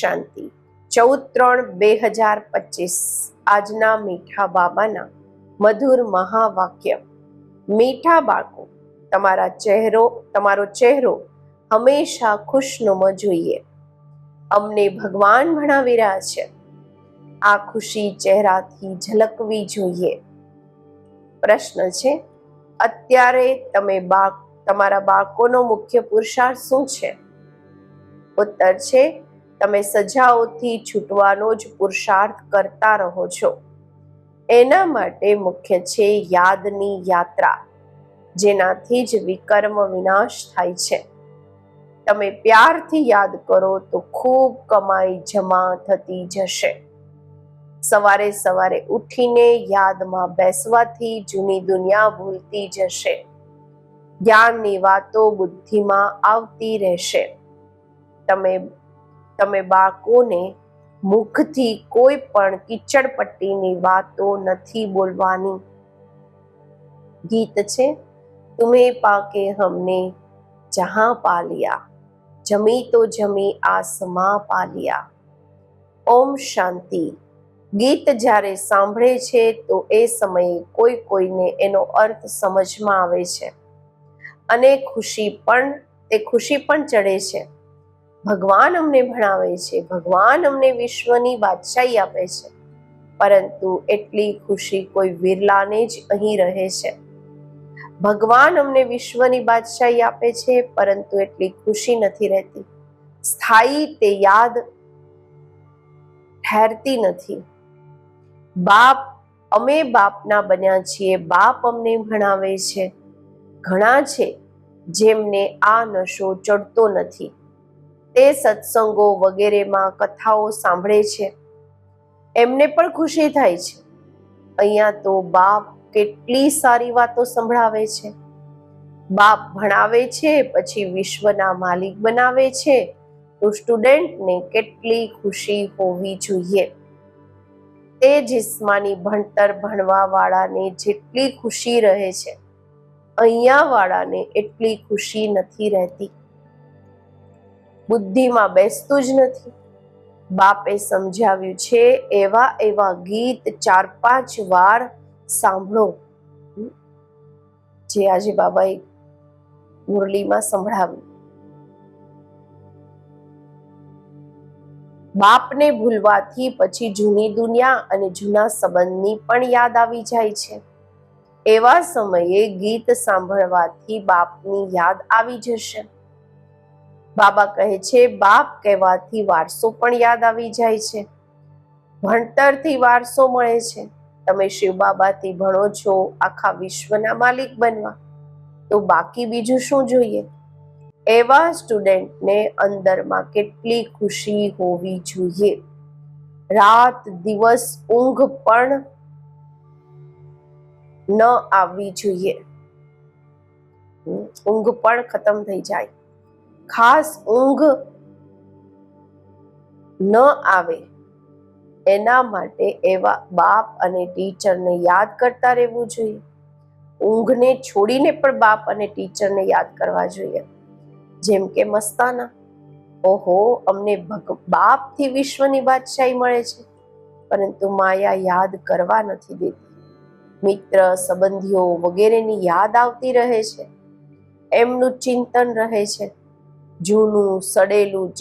શાંતિ. ચૌદ ત્રણ બે હજાર પચીસ, આજના મીઠા બાબાના મધુર મહાવાક્ય. મીઠા બાળકો, તમારા ચહેરો, તમારો ચહેરો હંમેશા ખુશનુમ જોઈએ. અમને ભગવાન ભણાવી રહ્યા છે. આ ખુશી ચહેરાથી ઝલકવી જોઈએ. પ્રશ્ન છે, અત્યારે તમે બાળ તમારા બાળકોનો મુખ્ય પુરુષાર્થ શું છે? ઉત્તર છે તમે સજાઓથી છૂટવાનો જ પુરુષાર્થ કરતા રહો છો. એના માટે મુખ્ય છે યાદની યાત્રા, જેનાથી જ વિકર્મ વિનાશ થાય છે. તમે પ્યારથી યાદ કરો તો ખૂબ કમાઈ જમા થતી જશે. સવારે સવારે ઉઠીને યાદમાં બેસવાથી જૂની દુનિયા ભૂલતી જશે. જ્ઞાનની વાતો બુદ્ધિમાં આવતી રહેશે. તમે તમે બાળકોને મુખથી કોઈ પણ કિચડપટ્ટીની વાતો નથી બોલવાની. ગીત છે, તુમે પાકે હમને જહાં પાલિયા જમી તો જમી આસમા પાલિયા ઓમ શાંતિ. ગીત જ્યારે સાંભળે છે તો એ સમયે કોઈ કોઈને એનો અર્થ સમજમાં આવે છે. અને ખુશી પણ તે ખુશી પણ ચડે છે. ભગવાન અમને ભણાવે છે, ભગવાન અમને વિશ્વની બાદશાહી આપે છે. પરંતુ એટલી ખુશી કોઈ વિરલાને જ અહીં રહે છે. ભગવાન અમને વિશ્વની બાદશાહી આપે છે, પરંતુ એટલી ખુશી નથી રહેતી. સ્થાયી તે યાદ ઠેરતી નથી. બાપ, અમે બાપના બન્યા છીએ, બાપ અમને ભણાવે છે. ઘણા છે જેમને આ નશો ચડતો નથી. તે સત્સંગો વગેરેમાં કથાઓ સાંભળે છે. એમને પણ ખુશી થાય છે. અહીંયા તો બાપ કેટલી સારી વાતો સંભળાવે છે. બાપ ભણાવે છે, પછી વિશ્વના માલિક બનાવે છે. તો સ્ટુડન્ટને કેટલી ખુશી હોવી જોઈએ. તે જિસ્માની ભણતર ભણવા વાળાને જેટલી ખુશી રહે છે અહીંયા વાળાને એટલી ખુશી નથી રહેતી. બુદ્ધિમાં બેસતું જ નથી. બાપે સમજાવ્યું છે, એવા એવા ગીત ચાર પાંચ વાર સાંભળો. જે આજે બાબાએ મુરલીમાં સંભળાવ્યું. બાપને ભૂલવાથી પછી જૂની દુનિયા અને જૂના સંબંધની પણ યાદ આવી જાય છે. એવા સમયે ગીત સાંભળવાથી બાપની યાદ આવી જશે. બાબા કહે છે, બાપ કહેવાથી વારસો પણ યાદ આવી જાય છે. ભણતરથી વારસો મળે છે. તમે શિવ બાબાથી ભણો છો, આખા વિશ્વના માલિક બનવા. તો બાકી બીજું શું જોઈએ? એવા સ્ટુડન્ટને અંદરમાં કેટલી ખુશી હોવી જોઈએ. રાત દિવસ ઊંઘ પણ ન આવવી જોઈએ. ઊંઘ પણ ખતમ થઈ જાય. ખાસ ઊંઘ ન આવે. એના માટે એવા બાપ અને ટીચરને યાદ કરતા રહેવું જોઈએ. ઊંઘને છોડીને પણ બાપ અને ટીચરને યાદ કરવા જોઈએ. જેમ કે મસ્તાના, ઓહો, અમને બાપથી વિશ્વની બાદશાહી મળે છે. પરંતુ માયા યાદ કરવા નથી દેતી. મિત્ર, સંબંધીઓ વગેરેની યાદ આવતી રહે છે. એમનું ચિંતન રહે છે. જૂનું, સડેલું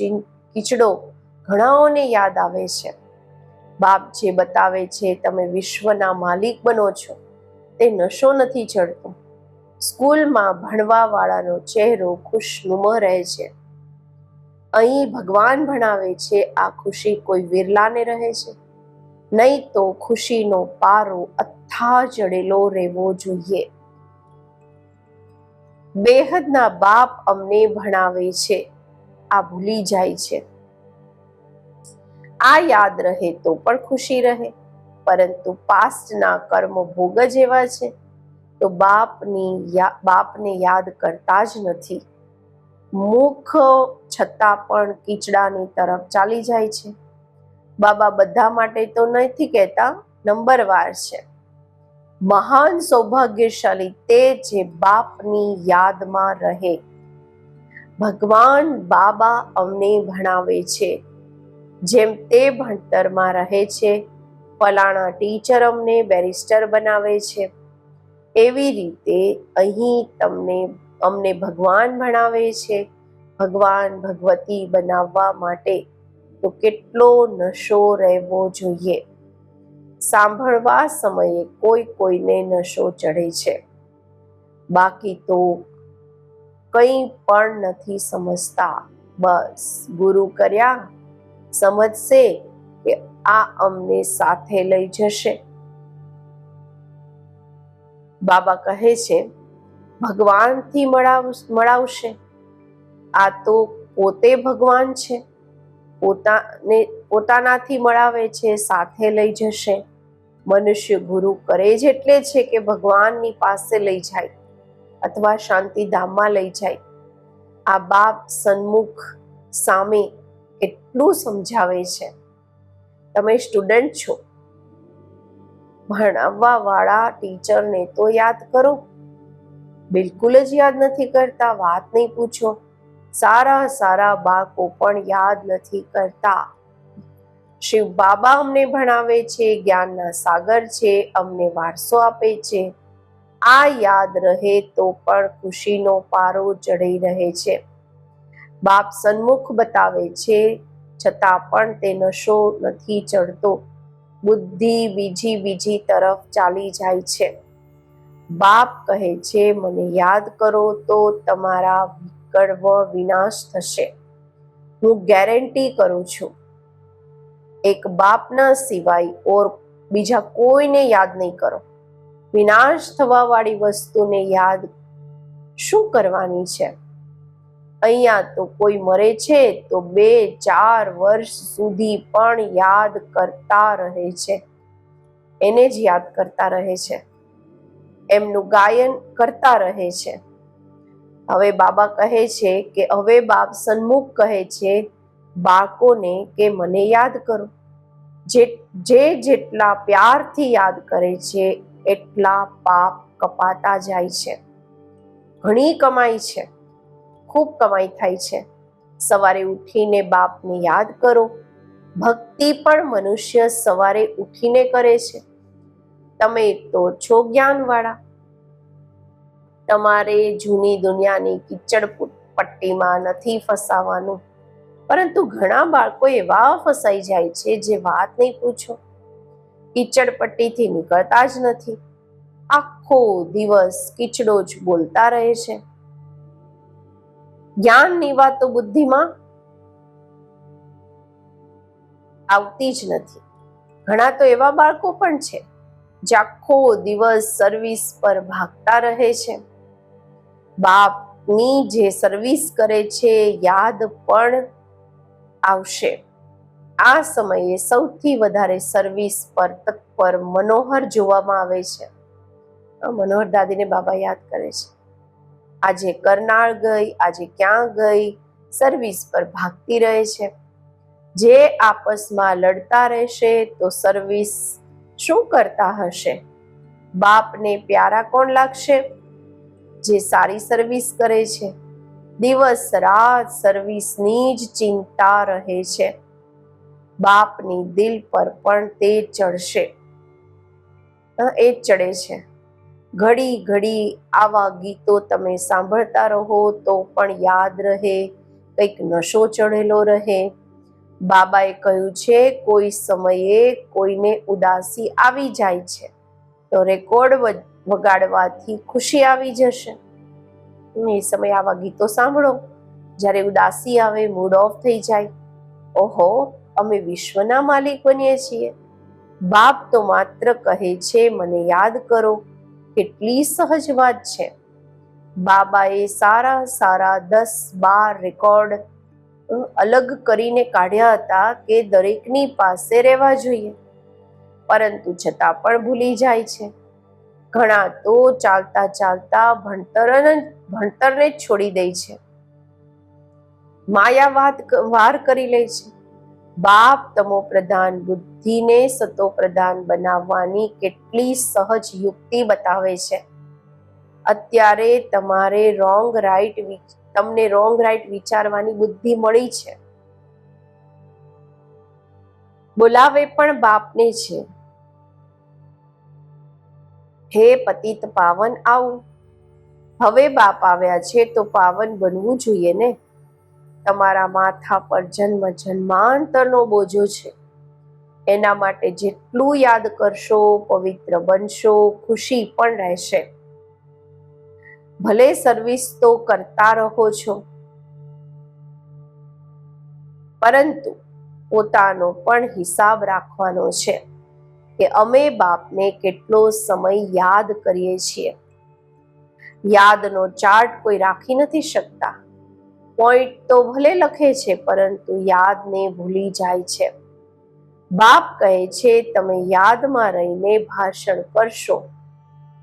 કીચડો ઘણાઓને યાદ આવે છે. બાપ જે બતાવે છે, તમે વિશ્વના માલિક બનો છો. તે નશો નથી ચડતો સ્કૂલમાં ભણવા વાળાનો ચહેરો ખુશનુમ રહે છે. અહીં ભગવાન ભણાવે છે, આ ખુશી કોઈ વિરલાને રહે છે. નહીં તો ખુશીનો પારો અથા જડેલો રહેવો જોઈએ. બેહદના બાપ અમને ભણાવે છે. આ ભૂલી જાય છે. આ યાદ રહે તો પણ ખુશી રહે. પરંતુ પાસ્ટના કર્મ ભોગ જ એવા છે. તો બાપની બાપને યાદ કરતા જ નથી. મુખ છતાં પણ કીચડાની તરફ ચાલી જાય છે. બાબા બધા માટે તો નથી કહેતા નંબરવાર છે. મહાન સૌભાગ્યશાળી તે જે બાપની યાદમાં રહે. ભગવાન બાબા અમને ભણાવે છે. જેમ તે ભણતરમાં રહે છે, ફલાણા ટીચર અમને બેરિસ્ટર બનાવે છે. એવી રીતે અહીં તમને, અમને ભગવાન ભણાવે છે. ભગવાન ભગવતી બનાવવા માટે તો કેટલો નશો રહેવો જોઈએ. સાંભળવા સમયે કોઈ કોઈને નશો ચડે છે. બાકી તો કંઈ પણ નથી સમજતા. બસ ગુરુ કર્યા. સમજશે કે આ અમને સાથે લઈ જશે. બાબા કહે છે, ભગવાનથી મળાવ, મળાવશે. આ તો પોતે ભગવાન છે. પોતાને પોતાનાથી મળાવે છે, સાથે લઈ જશે. મનુષ્ય ગુરુ કરે જ એટલે છે કે ભગવાનની પાસે લઈ જાય અથવા શાંતિધામમાં લઈ જાય. આ બાપ સન્મુખ સામે એટલું સમજાવે છે. તમે સ્ટુડન્ટ છો. ભણાવવા વાળા ટીચરને તો યાદ કરો. બિલકુલ જ યાદ નથી કરતા, વાત નહીં પૂછો. સારા સારા બાળકો પણ યાદ નથી કરતા. શિવ બાબા અમને ભણાવે છે, જ્ઞાનના સાગર છે, અમને વારસો આપે છે. આ યાદ રહે તો પણ ખુશીનો પારો ચડી રહે છે. બાપ સન્મુખ બતાવે છે, છતાં પણ તે નશો નથી ચડતો. બુદ્ધિ બીજી બીજી તરફ ચાલી જાય છે. બાપ કહે છે, મને યાદ કરો તો તમારા વિકલ્પ વિનાશ થશે. હું ગેરંટી કરું છું. એક બાપના સિવાય ઓર બીજા કોઈને યાદ નહીં કરો. વિનાશ થવાવાળી વસ્તુને યાદ શું કરવાની છે? અહીંયા તો કોઈ મરે છે તો બે, ચાર વર્ષ સુધી પણ યાદ કરતા રહે છે. એને જ યાદ કરતા રહે છે. એમનું ગાયન કરતા રહે છે. હવે બાબા કહે છે કે હવે બાપ સન્મુખ કહે છે બાળકોને કે મને યાદ કરો. જે જે જેટલા પ્યારથી યાદ કરે છે, એટલા પાપ કપાતા જાય છે. ઘણી કમાઈ છે, ખૂબ કમાઈ થાય છે. સવારે ઉઠીને બાપને યાદ કરો. ભક્તિ પણ મનુષ્ય સવારે ઉઠીને કરે છે. તમે તો છો જ્ઞાનવાળા. તમારે જૂની દુનિયાની કિચડ પટ્ટીમાં નથી ફસાવાનું. પરંતુ ઘણા બાળકો એવા ફસાઈ જાય છે જે વાત નહીં પૂછો. કિચડ પટ્ટીથી નીકળતા જ નથી. આખો દિવસ કિચડો જ બોલતા રહે છે. જ્ઞાનની વાતો બુદ્ધિમાં આવતી જ નથી. ઘણા તો એવા બાળકો પણ છે, જે આખો દિવસ સર્વિસ પર ભાગતા રહે છે. બાપની જે સર્વિસ કરે છે, યાદ પણ આવશે. આ સમયે સૌથી વધારે સર્વિસ પર, તત્પર, મનોહર જોવામાં આવે છે. મનોહર દાદીને બાબા યાદ કરે છે. આજે કરનાળ ગઈ, આજે ક્યાં ગઈ સર્વિસ પર ભાગતી રહે છે. જે આપસમાં લડતા રહેશે, તો સર્વિસ શું કરતા હશે? બાપને પ્યારા કોણ લાગશે? જે સારી સર્વિસ કરે છે. દિવસ, રાત સર્વિસની જ ચિંતા રહે છે. બાપની દિલ પર પણ તે ચડશે. એ જ ચડે છે. ઘડી ઘડી આવા ગીતો તમે સાંભળતા રહો તો પણ યાદ રહે, કંઈક નશો ચડેલો રહે. બાબાએ કહ્યું છે, કોઈ સમયે કોઈને ઉદાસી આવી જાય છે. તો રેકોર્ડ વગાડવાથી ખુશી આવી જશે. એ સમયે આવા ગીતો સાંભળો. જ્યારે ઉદાસી આવે મૂડ ઓફ થઈ જાય. ઓહો, અમે વિશ્વના માલિક બનીએ છીએ. બાપ તો માત્ર કહે છે, મને યાદ કરો. કેટલી સહજ વાત છે. બાબાએ સારા સારા દસ, બાર રેકોર્ડ અલગ કરીને કાઢ્યા હતા કે દરેકની પાસે રહેવા જોઈએ. પરંતુ છતાં પણ ભૂલી જાય છે. ઘણા તો ચાલતા ચાલતા ભણતર ભણતરને છોડી દે છે. માયા વાત વાર કરી લે છે. બાપ તમો પ્રધાન બુદ્ધિને સતો પ્રધાન બનાવવાની કેટલી સહજ યુક્તિ બતાવે છે. અત્યારે તમારે રોંગ રાઈટ તમને રોંગ રાઈટ વિચારવાની બુદ્ધિ મળી છે. બોલાવે પણ બાપને છે. હે પતિત પાવન, આવું. હવે બાપ આવ્યા છે તો પાવન બનવું જોઈએ ને? તમારા માથા પર જન્મ જન્માંતરનો બોજો છે. એના માટે જેટલું યાદ કરશો, પવિત્ર બનશો, ખુશી પણ રહેશે. ભલે સર્વિસ તો કરતા રહો છો. પરંતુ પોતાનો પણ હિસાબ રાખવાનો છે. કે અમે બાપને કેટલો સમય યાદ કરીએ છીએ. યાદનો ચાર્ટ કોઈ રાખી નથી શકતા. પોઈન્ટ તો ભલે લખે છે, પરંતુ યાદને ભૂલી જાય છે. બાપ કહે છે, તમે યાદમાં રહીને ભાષણ કરશો,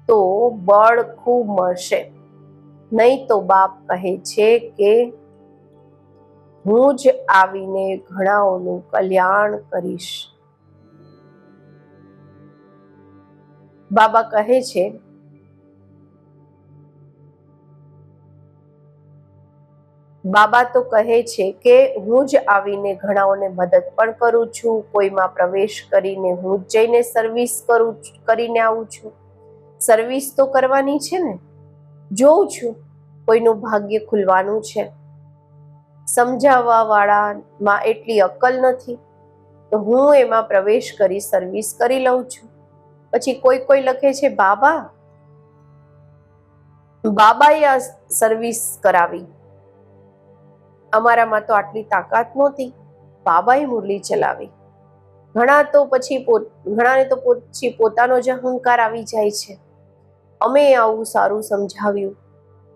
તો બળ ખૂબ મળશે. નહીં તો બાપ કહે છે કે, હું જ આવીને ઘણાઓનું કલ્યાણ કરીશ. બાબા કહે છે, બાબા તો કહે છે કે હું જ આવીને ઘણાઓને મદદ પણ કરું છું, કોઈમાં પ્રવેશ કરીને હું જ જઈને સર્વિસ કરું કરીને આવું છું. સર્વિસ તો કરવાની છે ને? જોઉં છું. કોઈનું ભાગ્ય ખુલવાનું છે. સમજાવવા વાળામાં એટલી અક્કલ નથી. તો હું એમાં પ્રવેશ કરી સર્વિસ કરી લઉં છું. પછી કોઈ કોઈ લખે છે, બાબા, બાબાએ આ સર્વિસ કરાવી. અમારામાં તો આટલી તાકાત નહોતી. બાબાએ મુરલી ચલાવી. ઘણા તો પછી ઘણાને તો પછી પોતાનો જ અહંકાર આવી જાય છે. અમે આવું સારું સમજાવ્યું.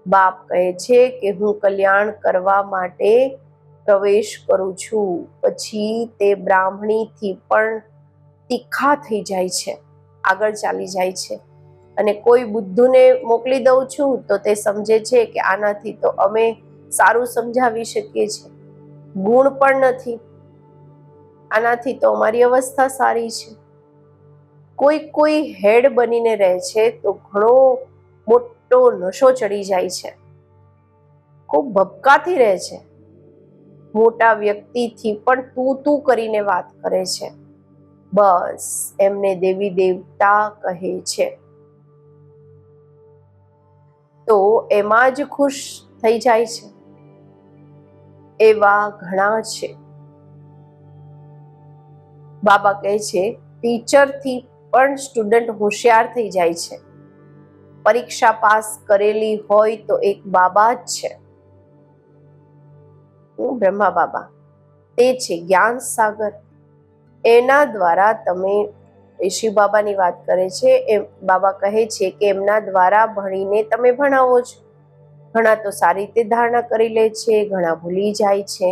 બાપ કહે છે કે હું કલ્યાણ કરવા માટે પ્રવેશ કરું છું. પછી તે બ્રાહ્મણીથી પણ તીખા થઈ જાય છે. આગળ ચાલી જાય છે. અને કોઈ બુદ્ધુને મોકલી દઉં છું, તો તે સમજે છે કે આનાથી તો અમે સારું સમજાવી શકીએ છીએ. ગુણ પણ નથી. આનાથી તો અમારી અવસ્થા સારી છે. કોઈ કોઈ હેડ બનીને રહે છે, તો ઘણો મોટો નશો ચડી જાય છે. ખૂબ ભપકાથી રહે છે. મોટા વ્યક્તિથી પણ તું તું કરીને વાત કરે છે. બસ, એમને દેવી દેવતા કહે છે. તો એમાં જ ખુશ થઈ જાય છે. એવા ઘણા છે. બાબા કહે છે ટીચરથી પણ સ્ટુડન્ટ હોશિયાર થઈ જાય છે. પરીક્ષા પાસ કરેલી હોય તો એક બાબા જ છે. બ્રહ્મા બાબા. તે છે જ્ઞાન સાગર. એના દ્વારા તમે શિવ બાબાની વાત કરે છે, એ બાબા કહે છે કે એમના દ્વારા ભણીને તમે ભણાવો છો. ઘણા તો સારી રીતે ધારણા કરી લે છે, ઘણા ભૂલી જાય છે.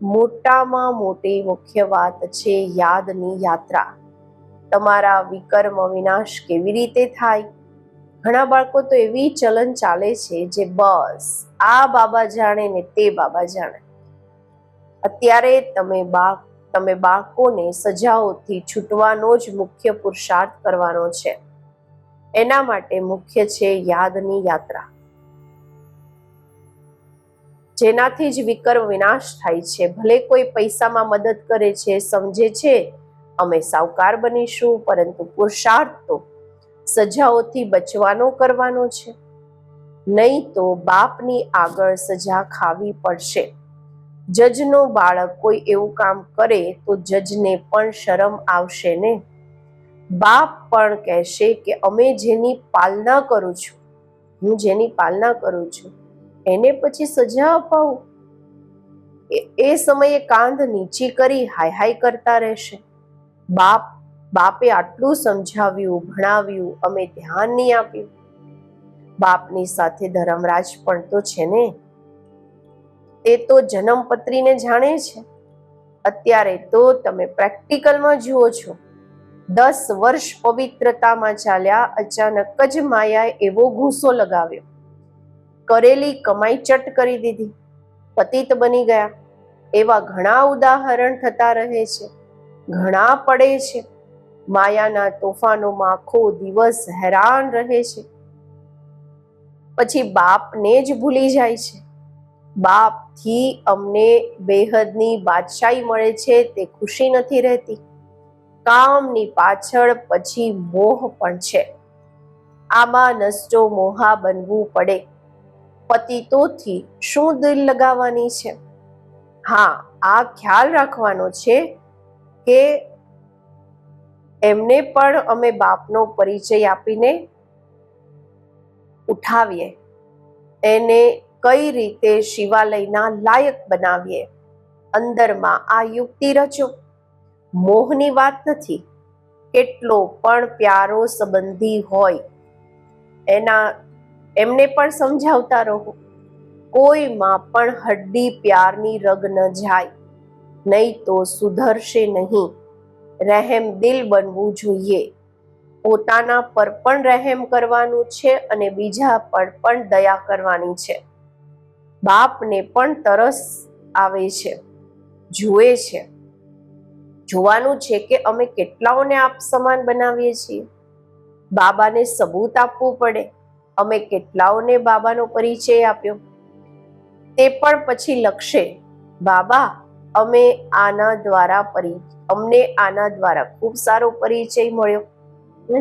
મોટામાં મોટી મુખ્ય વાત છે યાદની યાત્રા. તમારા વિકર્મ વિનાશ કેવી રીતે થાય? ઘણા બાળકો તો એવી ચલન ચાલે છે જે બસ આ બાબા જાણે ને તે બાબા જાણે. અત્યારે તમે બાળક તમે બાળકોને સજાઓથી છૂટવાનો જ મુખ્ય પુરુષાર્થ કરવાનો છે. એના માટે મુખ્ય છે યાદની યાત્રા. જેનાથી જ વિકર્મ વિનાશ થાય છે. ભલે કોઈ પૈસામાં મદદ કરે છે, સમજે છે, અમે સાવકાર બનીશું, પરંતુ પુરુષાર્થ તો સજાઓથી બચવાનો કરવાનો છે. નહીં તો બાપની આગળ સજા ખાવી પડશે. જજનો બાળક કોઈ એવું કામ કરે તો જજને પણ શરમ આવશે ને? બાપ પણ કહેશે કે અમે જેની પાલના કરું છું, હું જેની પાલના કરું છું, એને પછી સજા અપાવું? એ સમયે કાંધ નીચી કરી હાય હાય કરતા રહેશે. બાપ, બાપે આટલું સમજાવ્યું, ભણાવ્યું, અમે ધ્યાન નહીં આપ્યું. બાપની સાથે ધર્મરાજ પણ તો છે ને? તે તો જન્મપત્રીને જાણે છે. અત્યારે તો તમે પ્રેક્ટિકલમાં જુઓ છો. દસ વર્ષ પવિત્રતામાં ચાલ્યા અચાનક જ માયાએ એવો ગુસ્સો લગાવ્યો. કરેલી કમાઈ ચટ કરી દીધી. પતિત બની ગયા. એવા ઘણા ઉદાહરણ થતા રહે છે. ઘણા પડે છે. માયાના તોફાનોમાં આખો દિવસ હેરાન રહે છે. પછી બાપને જ ભૂલી જાય છે. બાપ બાપથી અમને બેહદની બાદશાહી મળે છે, તે ખુશી નથી રહેતી. કામની પાછળ પછી મોહ પણ છે. આમાં નષ્ટો મોહા બનવું પડે. પતિતોથી શું દિલ લગાવવાની છે? હા, આ ખ્યાલ રાખવાનો છે કે એમને પણ અમે બાપનો પરિચય આપીને ઉઠાવીએ. એને કઈ રીતે શિવાલયના લાયક બનાવીએ? અંદરમાં આ યુક્તિ રચો મોહની વાત નથી. કેટલો પણ પ્યારો સંબંધી હોય. એના, એમને પણ સમજાવતા રહો. કોઈમાં પણ હડ્ડી પ્યારની રગ ન જાય. નહીં તો સુધરશે નહીં. રહેમ દિલ બનવું જોઈએ. પોતાના પર પણ રહેમ કરવાનું છે અને બીજા પર પણ દયા કરવાની છે. બાપને પણ તરસ આવે છે, જુએ છે. જોવાનું છે કે અમે કેટલાઓને આપ સમાન બનાવીએ છીએ? બાબાને સબૂત આપવું પડે. અમે કેટલાઓને બાબાનો પરિચય આપ્યો? તે પણ પછી લખશે, બાબા, અમે આના દ્વારા પરિ, અમને આના દ્વારા ખૂબ સારો પરિચય મળ્યો.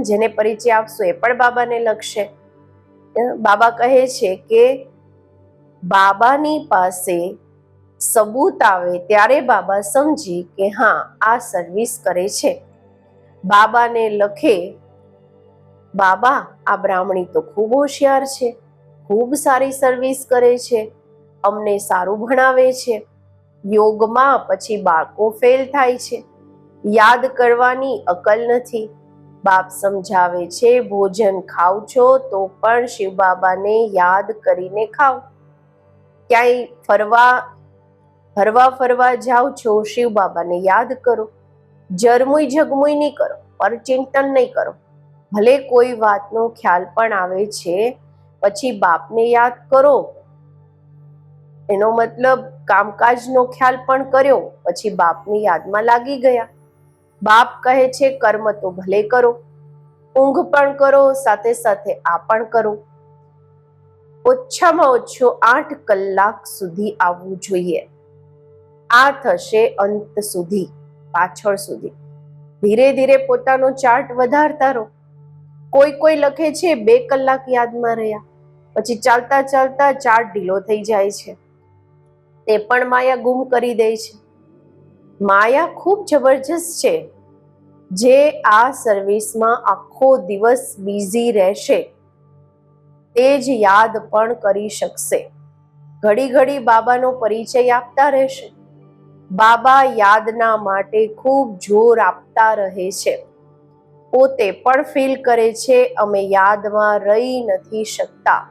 જેને પરિચય આપશો એ પણ બાબાને લખશે. બાબા કહે છે કે બાબાની પાસે સબૂત આવે ત્યારે બાબા સમજી કે હા, આ સર્વિસ કરે છે. બાબાને લખે, બાબા, આ બ્રાહ્મણી તો ખૂબ હોશિયાર છે, ખૂબ સારી સર્વિસ કરે છે, અમને સારું ભણાવે છે. યોગમાં પછી બાળકો ફેલ થાય છે. યાદ કરવાની અકલ નથી. બાપ સમજાવે છે, ભોજન ખાવ છો તો પણ શિવ બાબાને યાદ કરીને ખાઓ ક્યાંય ફરવા હરવા ફરવા જાઓ છો શિવ બાબાને યાદ કરો. જરમુઈ જગમુઈ નહીં કરો, પર ચિંતન નહીં કરો. ભલે કોઈ વાતનો ખ્યાલ પણ આવે છે, પછી બાપને યાદ કરો. એનો મતલબ કામકાજનો ખ્યાલ પણ કર્યો, પછી બાપની યાદમાં લાગી ગયા. બાપ કહે છે, કર્મ તો ભલે કરો. ઊંઘ પણ કરો, સાથે સાથે આ પણ કરો. ઓછામાં ઓછો આઠ કલાક સુધી આવવું જોઈએ. આ થશે અંત સુધી, પાછળ સુધી. ધીરે ધીરે પોતાનો ચાર્ટ વધારતા રહો. કોઈ કોઈ લખે છે, બે કલાક યાદમાં રહ્યા. પછી ચાલતા ચાલતા ચાર્ટ ઢીલો થઈ જાય છે. તે પણ માયા ગુમ કરી દે છે. માયા ખૂબ જબરજસ્ત છે. જે આ સર્વિસમાં આખો દિવસ બિઝી રહેશે. તે જ યાદ પણ કરી શકશે. ઘડી ઘડી બાબાનો પરિચય આપતા રહેશે. બાબા યાદના માટે ખૂબ જોર આપતા રહે છે. પોતે પણ ફીલ કરે છે, અમે યાદમાં રહી નથી શકતા.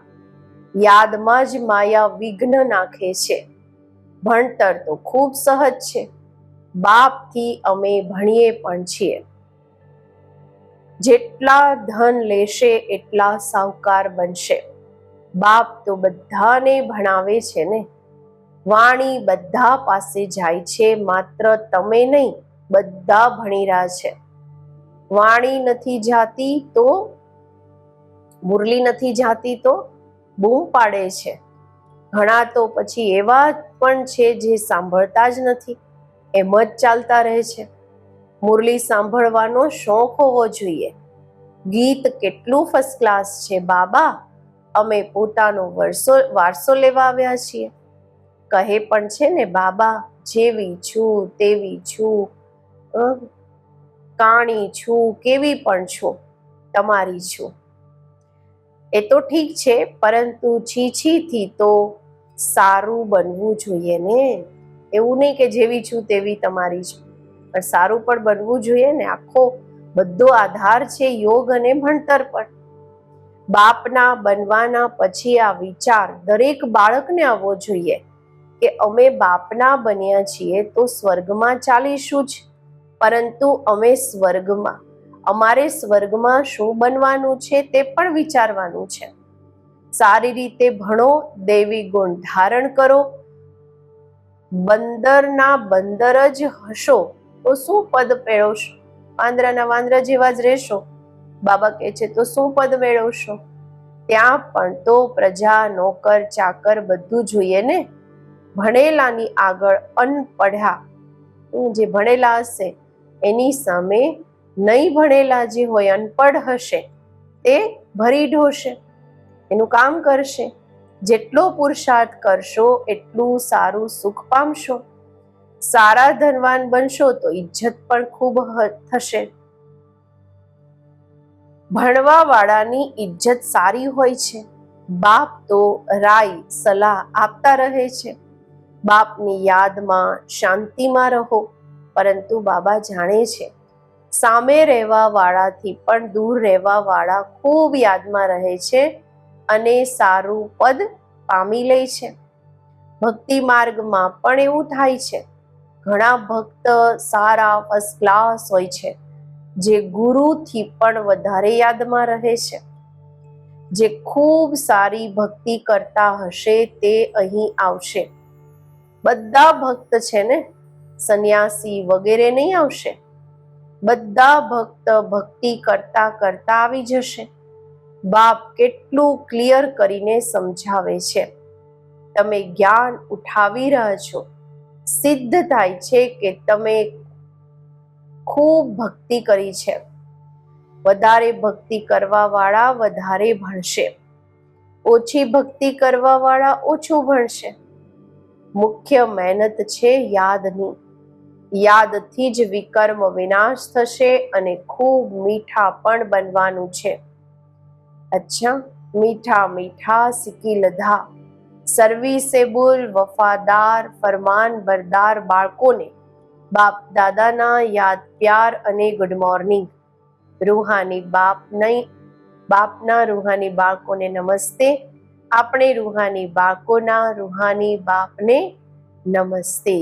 યાદમાં જ માયા વિઘ્ન નાખે છે. ભણતર તો ખૂબ સહજ છે. બાપથી અમે ભણીએ પણ છીએ. જેટલા ધન લેશે, એટલા સાહુકાર બનશે. બાપ તો બધાને ભણાવે છે ને? વાણી બધા પાસે જાય છે, માત્ર તમે નહીં, બધા ભણી રહ્યા છે. વાણી નથી જાતી તો? મુરલી નથી જાતી તો? બૂમ પાડે છે. ઘણા તો પછી એવા પણ છે જે સાંભળતા જ નથી. એમ જ ચાલતા રહે છે. મુરલી સાંભળવાનો શોખ હોવો જોઈએ. ગીત કેટલું ફર્સ્ટ ક્લાસ છે બાબા? અમે પોતાનો વરસો, વારસો લેવા આવ્યા છીએ. કહે પણ છે ને બાબા, જેવી છું તેવી છું. કાણી છું, કેવી પણ છું, તમારી છું. એ તો ઠીક છે, પરંતુ છીછીથી તો સારું બનવું જોઈએ ને? એવું નહીં કે જેવી છું તેવી તમારી છું પણ સારું પણ બનવું જોઈએ ને આખો બધો આધાર છે યોગ અને ભણતર પર. બાપના બનવાના પછી આ વિચાર દરેક બાળકને આવવો જોઈએ કે અમે બાપના બન્યા છીએ તો સ્વર્ગમાં ચાલીશું જ. પરંતુ અમે સ્વર્ગમાં, અમારે સ્વર્ગમાં શું બનવાનું છે તે પણ વિચારવાનું છે. સારી રીતે ભણો, દૈવી ગુણ ધારણ કરો. બંદરના બંદર જ હશો. તો શું પદ મેળવશો? વાંદરાના વાંદરા જેવા જ રહેશો. બાબા કહે છે, તો શું પદ મેળવશો? ત્યાં પણ તો પ્રજા, નોકર, ચાકર બધું જોઈએ ને? ભણેલાની આગળ અનપઢા જે ભણેલા હશે, એની સામે નહીં ભણેલા જે હોય, અનપઢ હશે, તે ભરી ઢોશે. એનું કામ કરશે. જેટલો પુરુષાર્થ કરશો, એટલું સારું સુખ પામશો. સારા ધનવાન બનશો તો ઇજ્જત પણ ખૂબ થશે. ભણવા વાળાની ઇજ્જત સારી હોય છે. બાપ તો રાય, સલાહ આપતા રહે છે. બાપની યાદમાં શાંતિમાં રહો, પરંતુ બાબા જાણે છે. સામે રહેવા વાળાથી પણ દૂર રહેવા વાળા ખૂબ યાદમાં રહે છે અને સારું પદ પામી લે છે. ભક્તિ માર્ગમાં પણ એવું થાય છે. ઘણા ભક્ત સારા ફર્સ્ટ ક્લાસ હોય છે, જે ગુરુથી પણ વધારે યાદમાં રહે છે. જે ખૂબ સારી ભક્તિ કરતા હશે તે અહીં આવશે. બધા ભક્ત છે ને, સંન્યાસી વગેરે નહીં આવશે. બધા ભક્ત ભક્તિ કરતા કરતા આવી જશે. બાપ કેટલું ક્લિયર કરીને સમજાવે છે. તમે જ્ઞાન ઉઠાવી રહ્યા છો. સિદ્ધ થાય છે કે તમે ખૂબ ભક્તિ કરી છે. વધારે ભક્તિ કરવા વાળા વધારે ભણશે. ઓછી ભક્તિ કરવા વાળા ઓછું ભણશે. મુખ્ય મહેનત છે યાદની. યાદથી જ વિકર્મ વિનાશ થશે અને ખૂબ મીઠા પણ બનવાનું છે. અચ્છા, મીઠા મીઠા સિકી લધા સર્વિસેબલ વફાદાર, ફરમાન બરદાર બાળકોને. બાપ દાદાના યાદ, પ્યાર અને ગુડ મોર્નિંગ રૂહાની બાપ નહીં, બાપના રૂહાની બાળકોને નમસ્તે. આપણે રૂહાની બાળકોના રૂહાની બાપને નમસ્તે.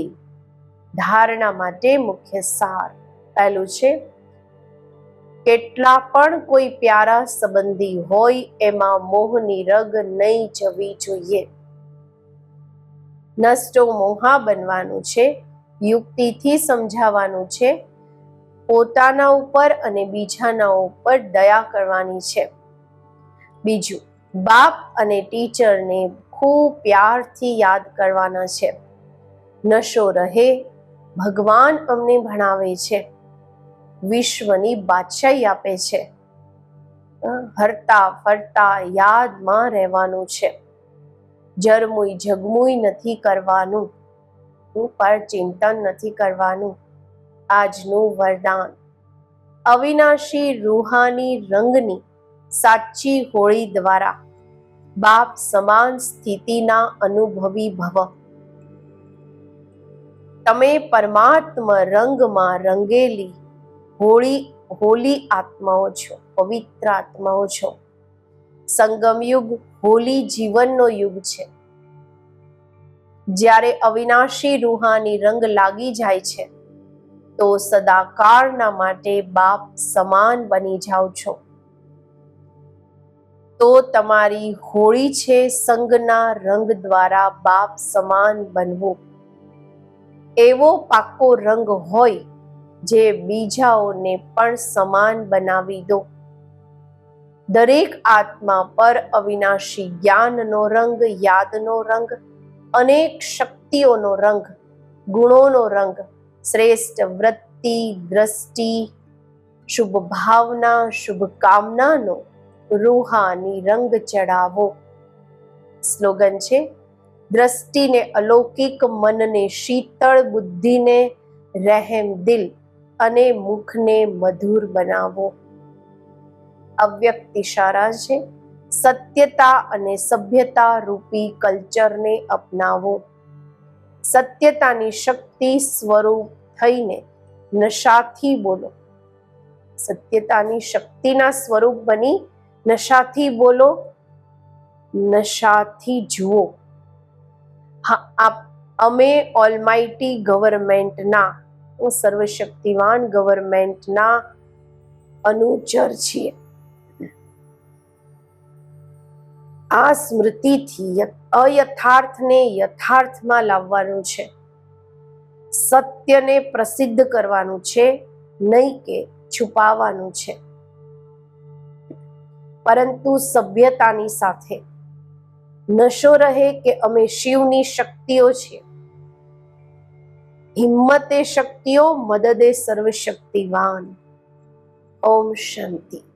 ધારણા માટે મુખ્ય સાર પહેલું છે, કેટલા પણ કોઈ પ્યારા સંબંધી હોય, એમાં મોહની રગ નહીં જવી જોઈએ. નષ્ટો મોહા બનવાનું છે, યુક્તિથી સમજાવવાનું છે, પોતાના ઉપર અને બીજાના ઉપર દયા કરવાની છે. બીજું, બાપ અને ટીચરને ખૂબ પ્યારથી યાદ કરવાના છે. નશો રહે, ભગવાન અમને ભણાવે છે, વિશ્વની બાદશાહી આપે છે. હરતા ફરતા યાદમાં રહેવાનું છે. જરમુઈ જગમુઈ નથી કરવાનું. પર ચિંતન નથી કરવાનું. આજનું વરદાન. અવિનાશી રૂહાની રંગની સાચી હોળી દ્વારા બાપ સમાન સ્થિતિના અનુભવી ભવ. તમે પરમાત્મા રંગમાં રંગેલી હોળી, હોલી આત્માઓ છો, પવિત્ર આત્માઓ છો. સંગમ યુગ હોલી જીવનનો યુગ છે. જ્યારે અવિનાશી રૂહાની રંગ લાગી જાય છે, તો સદાકાળના માટે બાપ સમાન બની જાઓ છો. તો તમારી હોળી છે સંગના રંગ દ્વારા બાપ સમાન બનવું. એવો પાકો રંગ હોય જે બીજાઓને પણ સમાન બનાવી દો. દરેક આત્મા પર અવિનાશી જ્ઞાનનો રંગ, યાદનો રંગ, અનેક શક્તિઓનો રંગ, ગુણોનો રંગ, શ્રેષ્ઠ વૃત્તિ, દ્રષ્ટિ, શુભ ભાવના, શુભ કામનાનો રૂહાની રંગ ચડાવો સ્લોગન છે, દ્રષ્ટિને અલૌકિક, મનને શીતળ બુદ્ધિને રહેમ દિલ અને મુખને મધુર બનાવો. અવ્યક્ત ઇશારા છે. સત્યતા અને સભ્યતા રૂપી કલ્ચરને અપનાવો. સત્યતાની શક્તિ સ્વરૂપ થઈને નશાથી બોલો. સત્યતાની શક્તિના સ્વરૂપ બની નશાથી બોલો. નશાથી જુઓ. હા અમે ઓલમાઇટી ગવર્મેન્ટના સર્વશક્તિવાન ગવર્મેન્ટના અનુચર છીએ. આ સ્મૃતિથી અયથાર્થને યથાર્થમાં લાવવાનું છે. સત્યને પ્રસિદ્ધ કરવાનું છે, નહીં કે છુપાવવાનું છે. પરંતુ સભ્યતાની સાથે, નશો રહે કે અમે શિવની શક્તિઓ છીએ. હિંમતે શક્તિઓ, મદદે સર્વશક્તિવાન. ઓમ શાંતિ.